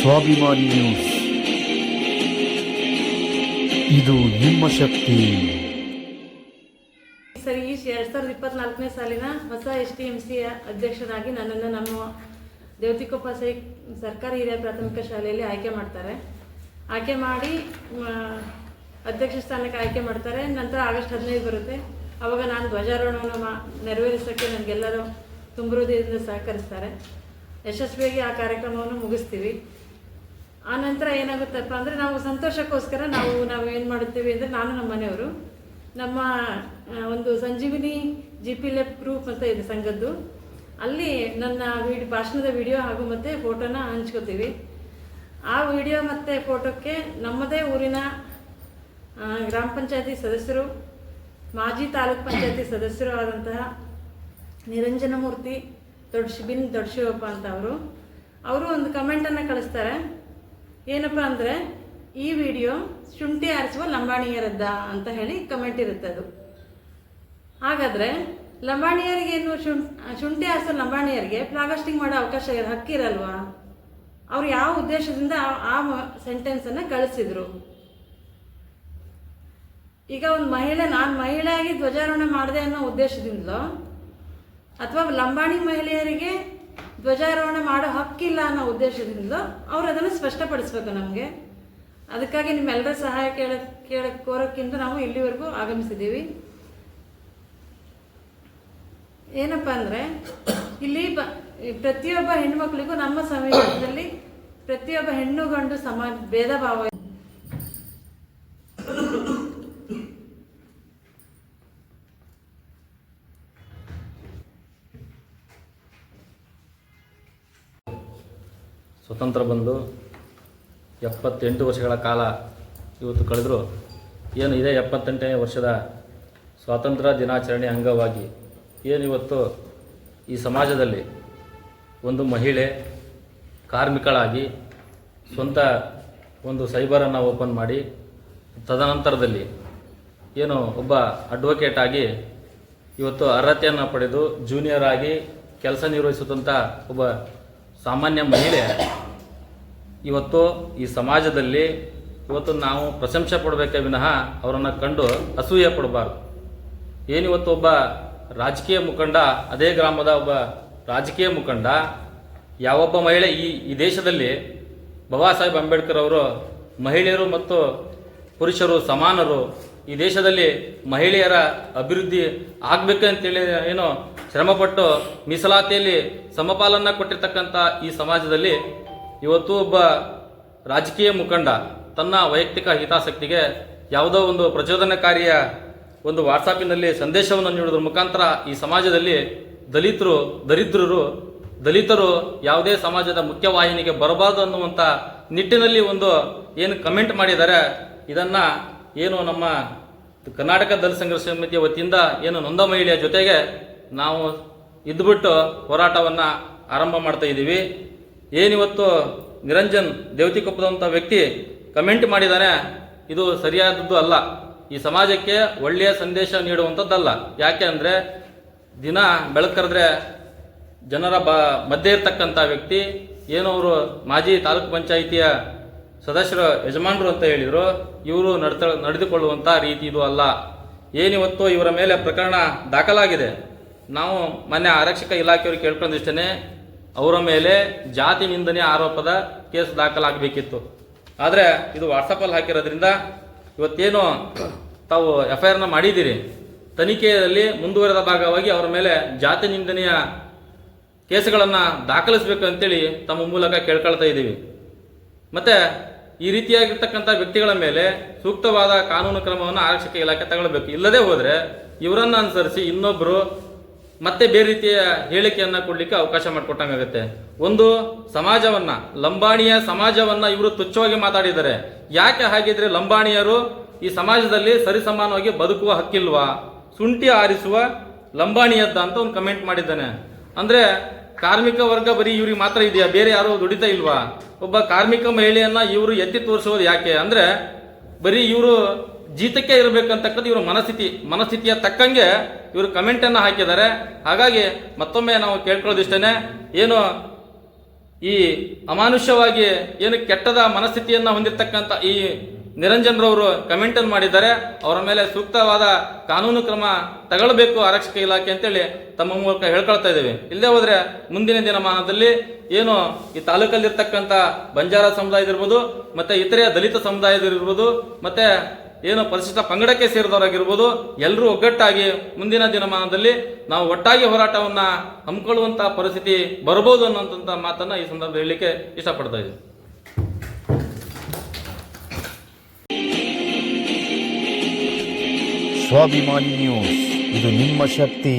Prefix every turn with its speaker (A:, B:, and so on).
A: ಸ್ವಾಭಿಮಾನಿ ನ್ಯೂಸ್ ಇದು ನಿಮ್ಮ ಶಕ್ತಿ.
B: ಸರಿ, ಈ ಎರಡ್ ಸಾವಿರದ ಇಪ್ಪತ್ನಾಲ್ಕನೇ ಸಾಲಿನ ಹೊಸ ಎಸ್ ಟಿ ಎಂ ಸಿ ಅಧ್ಯಕ್ಷರಾಗಿ ನನ್ನನ್ನು ನಮ್ಮ ದೇವತಿಕೊಪ್ಪ ಸೈ, ಸರ್ಕಾರಿ ಹಿರಿಯ ಪ್ರಾಥಮಿಕ ಶಾಲೆಯಲ್ಲಿ ಆಯ್ಕೆ ಮಾಡ್ತಾರೆ. ಆಯ್ಕೆ ಮಾಡಿ ಅಧ್ಯಕ್ಷ ಸ್ಥಾನಕ್ಕೆ ಆಯ್ಕೆ ಮಾಡ್ತಾರೆ. ನಂತರ ಆಗಸ್ಟ್ ಹದಿನೈದು ಬರುತ್ತೆ. ಅವಾಗ ನಾನು ಧ್ವಜಾರೋಹಣವನ್ನು ಮಾ, ನೆರವೇರಿಸೋಕ್ಕೆ ನನಗೆಲ್ಲರೂ ತುಂಬ ಹೃದಯದಿಂದ ಸಹಕರಿಸ್ತಾರೆ. ಯಶಸ್ವಿಯಾಗಿ ಆ ಕಾರ್ಯಕ್ರಮವನ್ನು ಮುಗಿಸ್ತೀವಿ. ಆ ನಂತರ ಏನಾಗುತ್ತಪ್ಪ ಅಂದರೆ ನಾವು ಸಂತೋಷಕ್ಕೋಸ್ಕರ ನಾವು ನಾವು ಏನು ಮಾಡುತ್ತೇವೆ ಅಂದರೆ ನಾನು ನಮ್ಮ ಮನೆಯವರು, ನಮ್ಮ ಒಂದು ಸಂಜೀವಿನಿ ಜಿ ಪಿ ಲೆಪ್ ಗ್ರೂಪ್ ಅಂತ ಇದೆ ಸಂಘದ್ದು. ಅಲ್ಲಿ ನನ್ನ ವಿಡಿ, ಭಾಷಣದ ವಿಡಿಯೋ ಹಾಗೂ ಮತ್ತು ಫೋಟೋನ ಹಂಚ್ಕೋತೀವಿ. ಆ ವಿಡಿಯೋ ಮತ್ತು ಫೋಟೋಕ್ಕೆ ನಮ್ಮದೇ ಊರಿನ ಗ್ರಾಮ ಪಂಚಾಯತಿ ಸದಸ್ಯರು, ಮಾಜಿ ತಾಲೂಕ್ ಪಂಚಾಯತಿ ಸದಸ್ಯರು ಆದಂತಹ ನಿರಂಜನಮೂರ್ತಿ ದೊಡ್ಡ ಶಿಬಿನ್ ದೊಡ್ಡ ಶಿವಪ್ಪ ಅಂತ ಅವರು. ಅವರು ಒಂದು ಕಮೆಂಟನ್ನು ಕಳಿಸ್ತಾರೆ. ಏನಪ್ಪ ಅಂದರೆ ಈ ವಿಡಿಯೋ ಶುಂಠಿ ಆರಿಸುವ ಲಂಬಾಣಿಯರದ್ದ ಅಂತ ಹೇಳಿ ಕಮೆಂಟ್ ಇರುತ್ತೆ ಅದು. ಹಾಗಾದರೆ ಲಂಬಾಣಿಯರಿಗೇನು ಶುಂ ಶುಂಠಿ ಆರಿಸೋ ಲಂಬಾಣಿಯರಿಗೆ ಫ್ಲಾಗಾಸ್ಟಿಂಗ್ ಮಾಡೋ ಅವಕಾಶ ಹಕ್ಕಿರಲ್ವಾ ಅವ್ರು ಯಾವ ಉದ್ದೇಶದಿಂದ ಆ- ಆ ಸೆಂಟೆನ್ಸನ್ನು ಕಳಿಸಿದ್ರು? ಈಗ ಒಂದು ಮಹಿಳೆ ನಾನು ಮಹಿಳೆಯಾಗಿ ಧ್ವಜಾರೋಹಣ ಮಾಡಿದೆ ಅನ್ನೋ ಉದ್ದೇಶದಿಂದಲೋ, ಅಥವಾ ಲಂಬಾಣಿ ಮಹಿಳೆಯರಿಗೆ ಧ್ವಜಾರೋಹಣ ಮಾಡೋ ಹಕ್ಕಿಲ್ಲ ಅನ್ನೋ ಉದ್ದೇಶದಿಂದ ಅವ್ರು ಅದನ್ನು ಸ್ಪಷ್ಟಪಡಿಸ್ಬೇಕು ನಮಗೆ. ಅದಕ್ಕಾಗಿ ನಿಮ್ಮೆಲ್ಲರ ಸಹಾಯ ಕೇಳ ಕೇಳ, ಕೋರೋಕ್ಕಿಂತ ನಾವು ಇಲ್ಲಿವರೆಗೂ ಆಗಮಿಸಿದ್ದೀವಿ. ಏನಪ್ಪ ಅಂದರೆ, ಇಲ್ಲಿ ಬ, ಪ್ರತಿಯೊಬ್ಬ ಹೆಣ್ಮಕ್ಳಿಗೂ ನಮ್ಮ ಸಮಾಜದಲ್ಲಿ ಪ್ರತಿಯೊಬ್ಬ ಹೆಣ್ಣು ಗಂಡು ಸಮಾಜ ಭೇದ ಭಾವ
C: ಸ್ವತಂತ್ರ ಬಂದು ಎಪ್ಪತ್ತೆಂಟು ವರ್ಷಗಳ ಕಾಲ ಇವತ್ತು ಕಳೆದರು ಏನು ಇದೇ ಎಪ್ಪತ್ತೆಂಟನೇ ವರ್ಷದ ಸ್ವಾತಂತ್ರ್ಯ ದಿನಾಚರಣೆ ಅಂಗವಾಗಿ ಏನು ಇವತ್ತು ಈ ಸಮಾಜದಲ್ಲಿ ಒಂದು ಮಹಿಳೆ ಕಾರ್ಮಿಕಳಾಗಿ ಸ್ವಂತ ಒಂದು ಸೈಬರನ್ನು ಓಪನ್ ಮಾಡಿ ತದನಂತರದಲ್ಲಿ ಏನು ಒಬ್ಬ ಅಡ್ವೊಕೇಟ್ ಆಗಿ ಇವತ್ತು ಅರ್ಹತೆಯನ್ನು ಪಡೆದು ಜೂನಿಯರ್ ಆಗಿ ಕೆಲಸ ನಿರ್ವಹಿಸುತ್ತಂಥ ಒಬ್ಬ ಸಾಮಾನ್ಯ ಮಹಿಳೆ, ಇವತ್ತು ಈ ಸಮಾಜದಲ್ಲಿ ಇವತ್ತು ನಾವು ಪ್ರಶಂಸೆ ಪಡಬೇಕೇ ವಿನಃ ಅವರನ್ನು ಕಂಡು ಅಸೂಯೆ ಪಡಬಾರ್ದು. ಏನಿವತ್ತು ಒಬ್ಬ ರಾಜಕೀಯ ಮುಖಂಡ, ಅದೇ ಗ್ರಾಮದ ಒಬ್ಬ ರಾಜಕೀಯ ಮುಖಂಡ, ಯಾವೊಬ್ಬ ಮಹಿಳೆ ಈ ಈ ದೇಶದಲ್ಲಿ ಬಾಬಾ ಸಾಹೇಬ್ ಅಂಬೇಡ್ಕರ್ ಅವರು ಮಹಿಳೆಯರು ಮತ್ತು ಪುರುಷರು, ಸಮಾನರು ಈ ದೇಶದಲ್ಲಿ ಮಹಿಳೆಯರ ಅಭಿವೃದ್ಧಿ ಆಗ್ಬೇಕಂತೇಳಿ ಏನೋ ಶ್ರಮಪಟ್ಟು ಮೀಸಲಾತಿಯಲ್ಲಿ ಸಮಪಾಲನ್ನ ಕೊಟ್ಟಿರ್ತಕ್ಕಂಥ ಈ ಸಮಾಜದಲ್ಲಿ ಇವತ್ತು ಒಬ್ಬ ರಾಜಕೀಯ ಮುಖಂಡ ತನ್ನ ವೈಯಕ್ತಿಕ ಹಿತಾಸಕ್ತಿಗೆ ಯಾವುದೋ ಒಂದು ಪ್ರಚೋದನಕಾರಿಯ ಒಂದು ವಾಟ್ಸಾಪಿನಲ್ಲಿ ಸಂದೇಶವನ್ನು ನೀಡುವುದರ ಮುಖಾಂತರ ಈ ಸಮಾಜದಲ್ಲಿ ದಲಿತರು, ದರಿದ್ರರು, ದಲಿತರು ಯಾವುದೇ ಸಮಾಜದ ಮುಖ್ಯವಾಹಿನಿಗೆ ಬರಬಾರದು ಅನ್ನುವಂಥ ನಿಟ್ಟಿನಲ್ಲಿ ಒಂದು ಏನು ಕಮೆಂಟ್ ಮಾಡಿದ್ದಾರೆ, ಇದನ್ನ ಏನು ನಮ್ಮ ಕರ್ನಾಟಕ ದಲಿತ ಸಂಘರ್ಷ ಸಮಿತಿಯ ವತಿಯಿಂದ ಏನು ನೊಂದ ಮಹಿಳೆಯ ಜೊತೆಗೆ ನಾವು ಇದ್ದುಬಿಟ್ಟು ಹೋರಾಟವನ್ನು ಆರಂಭ ಮಾಡ್ತಾ ಇದ್ದೀವಿ. ಏನಿವತ್ತು ನಿರಂಜನ್ ದೇವತಿಕೊಪ್ಪದಂಥ ವ್ಯಕ್ತಿ ಕಮೆಂಟ್ ಮಾಡಿದ್ದಾನೆ ಇದು ಸರಿಯಾದದ್ದು ಅಲ್ಲ. ಈ ಸಮಾಜಕ್ಕೆ ಒಳ್ಳೆಯ ಸಂದೇಶ ನೀಡುವಂಥದ್ದಲ್ಲ ಯಾಕೆ ಅಂದರೆ ದಿನ ಬೆಳಕರೆದ್ರೆ ಜನರ ಬ, ಮಧ್ಯೆ ಇರ್ತಕ್ಕಂಥ ವ್ಯಕ್ತಿ, ಏನೋ ಅವರು ಮಾಜಿ ತಾಲೂಕು ಪಂಚಾಯಿತಿಯ ಸದಸ್ಯರ, ಯಜಮಾನರು ಅಂತ ಹೇಳಿದರು, ಇವರು ನಡ್ತ ನಡೆದುಕೊಳ್ಳುವಂಥ ರೀತಿ ಇದು ಅಲ್ಲ. ಏನಿವತ್ತು ಇವರ ಮೇಲೆ ಪ್ರಕರಣ ದಾಖಲಾಗಿದೆ. ನಾವು ಮೊನ್ನೆ ಆರಕ್ಷಕ ಇಲಾಖೆಯವರು ಕೇಳ್ಕೊಂಡಿಷ್ಟೇ ಅವರ ಮೇಲೆ ಜಾತಿ ನಿಂದನೆ ಆರೋಪದ ಕೇಸ್ ದಾಖಲಾಗಬೇಕಿತ್ತು. ಆದರೆ ಇದು ವಾಟ್ಸಪ್ಪಲ್ಲಿ ಹಾಕಿರೋದ್ರಿಂದ ಇವತ್ತೇನು ತಾವು ಎಫ್ ಐ ಆರ್ನ ಮಾಡಿದ್ದೀರಿ. ತನಿಖೆಯಲ್ಲಿ ಮುಂದುವರೆದ ಭಾಗವಾಗಿ ಅವರ ಮೇಲೆ ಜಾತಿ ನಿಂದನೆಯ ಕೇಸುಗಳನ್ನು ದಾಖಲಿಸಬೇಕು ಅಂತೇಳಿ ತಮ್ಮ ಮೂಲಕ ಕೇಳ್ಕೊಳ್ತಾ ಇದ್ದೀವಿ. ಮತ್ತೆ ಈ ರೀತಿಯಾಗಿರ್ತಕ್ಕಂಥ ವ್ಯಕ್ತಿಗಳ ಮೇಲೆ ಸೂಕ್ತವಾದ ಕಾನೂನು ಕ್ರಮವನ್ನು ಆರಕ್ಷಕ ಇಲಾಖೆ ತಗೊಳ್ಬೇಕು. ಇಲ್ಲದೆ ಹೋದರೆ ಇವರನ್ನು ಅನುಸರಿಸಿ ಇನ್ನೊಬ್ಬರು ಮತ್ತೆ ಬೇರೆ ರೀತಿಯ ಹೇಳಿಕೆಯನ್ನು ಕೊಡಲಿಕ್ಕೆ ಅವಕಾಶ ಮಾಡಿಕೊಟ್ಟಂಗಾಗುತ್ತೆ. ಒಂದು ಸಮಾಜವನ್ನ, ಲಂಬಾಣಿಯ ಸಮಾಜವನ್ನ ಇವರು ತುಚ್ಛವಾಗಿ ಮಾತಾಡಿದ್ದಾರೆ. ಯಾಕೆ ಹಾಗಿದ್ರೆ ಲಂಬಾಣಿಯರು ಈ ಸಮಾಜದಲ್ಲಿ ಸರಿಸಮಾನವಾಗಿ ಬದುಕುವ ಹಕ್ಕಿಲ್ವಾ? ಶುಂಠಿ ಆರಿಸುವ ಲಂಬಾಣಿಯದ್ದ ಅಂತ ಒಂದು ಕಮೆಂಟ್ ಮಾಡಿದ್ದಾನೆ. ಅಂದ್ರೆ ಕಾರ್ಮಿಕ ವರ್ಗ ಬರೀ ಇವ್ರಿಗೆ ಮಾತ್ರ ಇದೆಯಾ? ಬೇರೆ ಯಾರು ದುಡಿತಾ ಇಲ್ವಾ? ಒಬ್ಬ ಕಾರ್ಮಿಕ ಮಹಿಳೆಯನ್ನ ಇವರು ಎತ್ತಿ ತೋರಿಸೋದು ಯಾಕೆ? ಅಂದ್ರೆ ಬರೀ ಇವರು ಜೀತಕ್ಕೆ ಇರಬೇಕಂತಕ್ಕದ್ದು ಇವರ ಮನಸ್ಥಿತಿ, ಮನಸ್ಥಿತಿಯ ತಕ್ಕಂಗೆ ಇವರು ಕಮೆಂಟ್ ಅನ್ನ ಹಾಕಿದ್ದಾರೆ. ಹಾಗಾಗಿ ಮತ್ತೊಮ್ಮೆ ನಾವು ಕೇಳ್ಕೊಳ್ಳೋದಿಷ್ಟೇನೆ, ಏನು ಈ ಅಮಾನುಷ್ಯವಾಗಿ ಏನು ಕೆಟ್ಟದ ಮನಸ್ಥಿತಿಯನ್ನು ಹೊಂದಿರತಕ್ಕಂಥ ಈ ನಿರಂಜನ್ರವರು ಕಮೆಂಟನ್ನು ಮಾಡಿದ್ದಾರೆ. ಅವರ ಮೇಲೆ ಸೂಕ್ತವಾದ ಕಾನೂನು ಕ್ರಮ ತಗೊಳ್ಬೇಕು ಆರಕ್ಷಕ ಇಲಾಖೆ ಅಂತೇಳಿ ತಮ್ಮ ಮೂಲಕ ಹೇಳ್ಕೊಳ್ತಾ ಇದ್ದೀವಿ. ಇಲ್ಲದೆ ಹೋದ್ರೆ ಮುಂದಿನ ದಿನಮಾನದಲ್ಲಿ ಏನು ಈ ತಾಲೂಕಲ್ಲಿರ್ತಕ್ಕಂಥ ಬಂಜಾರ ಸಮುದಾಯದಿರ್ಬೋದು ಮತ್ತೆ ಇತರೆ ದಲಿತ ಸಮುದಾಯದಿರ್ಬೋದು ಮತ್ತೆ ಏನು ಪರಿಶಿಷ್ಟ ಪಂಗಡಕ್ಕೆ ಸೇರಿದವರಾಗಿರ್ಬೋದು ಎಲ್ಲರೂ ಒಗ್ಗಟ್ಟಾಗಿ ಮುಂದಿನ ದಿನಮಾನದಲ್ಲಿ ನಾವು ಒಟ್ಟಾಗಿ ಹೋರಾಟವನ್ನು ಹಮ್ಮಿಕೊಳ್ಳುವಂತ ಪರಿಸ್ಥಿತಿ ಬರ್ಬೋದು ಅನ್ನೋಂಥ ಮಾತನ್ನು ಈ ಸಂದರ್ಭದಲ್ಲಿ ಹೇಳಲಿಕ್ಕೆ ಇಷ್ಟಪಡ್ತಾ ಇದ್ದೀನಿ.
A: ಸ್ವಾಭಿಮಾನಿ ನ್ಯೂಸ್ ಇದು ನಿಮ್ಮ ಶಕ್ತಿ.